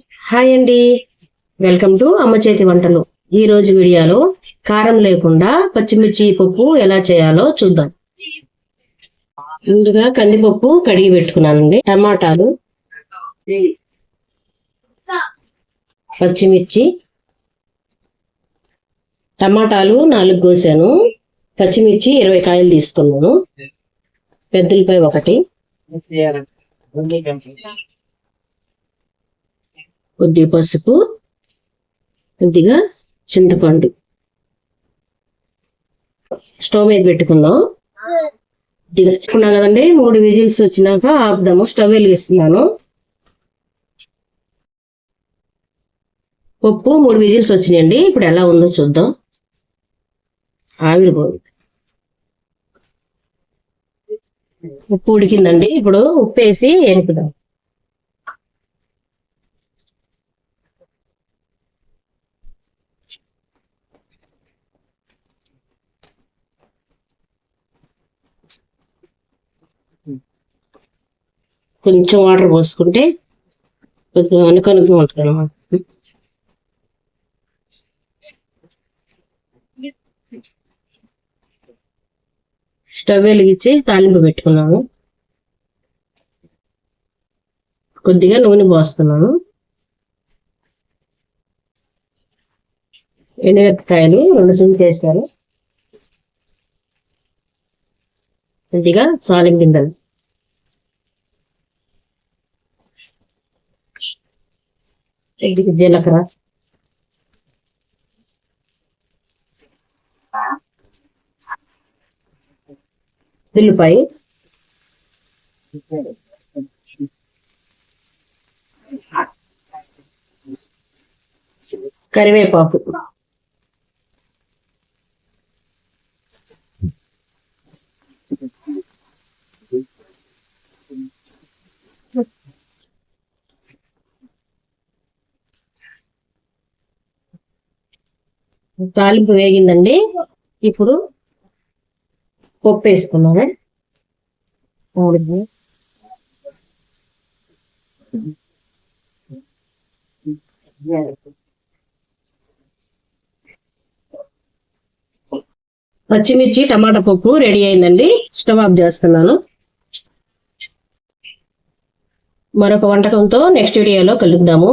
Hi అండి. Welcome to అమ్మ చేతి వంటలు. ఈ రోజు వీడియోలో కారం లేకుండా పచ్చిమిర్చి పప్పు ఎలా చేయాలో చూద్దాం. ముందుగా కందిపప్పు కడిగి పెట్టుకున్నానండి. టమాటాలు పచ్చిమిర్చి టమాటాలు నాలుగు కోసాను. పచ్చిమిర్చి ఇరవై కాయలు తీసుకున్నాను. పెద్దలపై ఒకటి. కొద్ది పసుపు కొద్దిగా చింతపండు. స్టవ్ మీద పెట్టుకుందాం. కొద్దిగా కదండి మూడు విజిల్స్ వచ్చినాక ఆపుదాము. స్టవ్ వెలిగిస్తున్నాను. పప్పు మూడు విజిల్స్ వచ్చినాయండి. ఇప్పుడు ఎలా ఉందో చూద్దాం. ఆవిరి పోయి. ఉప్పు ఉడికిందండి. ఇప్పుడు ఉప్పు వేసి ఎనుకుదాం కొంచెం వాటర్ పోసుకుంటే కొంచెం అనుకనుకు ఉంటుంది అన్నమాట స్టవ్ వెలిగించి తాలింపు పెట్టుకున్నాను. కొద్దిగా నూనె పోస్తున్నాను. ఎండుమిరపకాయలు రెండు సుంటి వేసాను. కొద్దిగా సాలిం గింజలు. కొద్దిగా జీలకర్ర ఉల్లిపాయ కరివేపాకు తాలింపు వేగిందండి. ఇప్పుడు పప్పు వేసుకున్నాను. పచ్చిమిర్చి టమాటా పప్పు రెడీ అయిందండి. స్టవ్ ఆఫ్ చేస్తున్నాను. మరొక వంటకంతో నెక్స్ట్ వీడియోలో కలుద్దాము.